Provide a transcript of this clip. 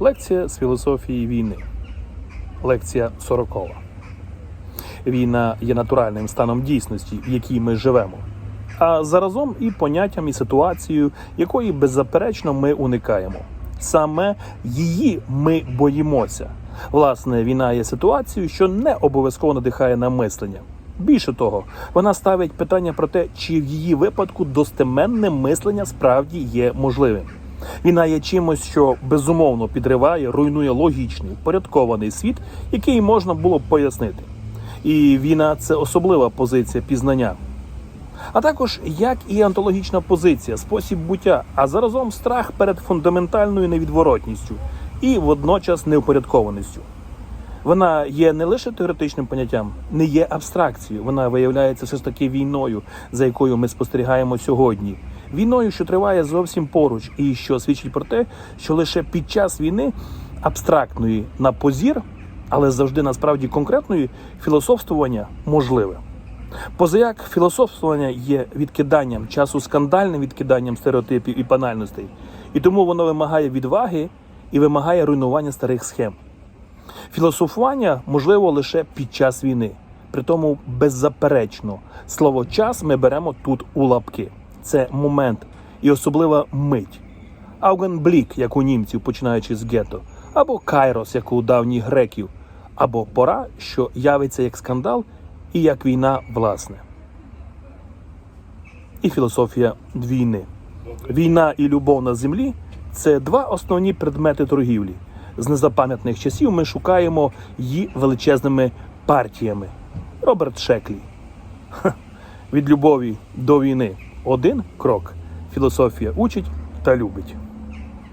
Лекція з філософії війни. Лекція сорокова. Війна є натуральним станом дійсності, в якій ми живемо, а заразом і поняттям і ситуацією, якої беззаперечно ми уникаємо. Саме її ми боїмося. Власне, війна є ситуацією, що не обов'язково надихає на мислення. Більше того, вона ставить питання про те, чи в її випадку достеменне мислення справді є можливим. Війна є чимось, що безумовно підриває, руйнує логічний, порядкований світ, який можна було б пояснити. І війна це особлива позиція пізнання. А також як і антологічна позиція, спосіб буття, а заразом страх перед фундаментальною невідворотністю і водночас неупорядкованістю. Вона є не лише теоретичним поняттям, не є абстракцією. Вона виявляється все ж таки війною, за якою ми спостерігаємо сьогодні. Війною, що триває зовсім поруч, і що свідчить про те, що лише під час війни абстрактної на позір, але завжди насправді конкретної філософствування можливе. Позаяк філософствування є відкиданням часу скандальним відкиданням стереотипів і банальностей, і тому воно вимагає відваги і вимагає руйнування старих схем. Філософування можливо лише під час війни. Притому беззаперечно слово час ми беремо тут у лапки. Це момент і особлива мить. Аугенблік, як у німців, починаючи з гетто, або кайрос, як у давніх греків, або пора, що явиться як скандал і як війна власне. І філософія війни. Війна і любов на землі це два основні предмети торгівлі. З незапам'ятних часів ми шукаємо її величезними партіями. Роберт Шеклі. Ха. Від любові до війни один крок. Філософія учить та любить.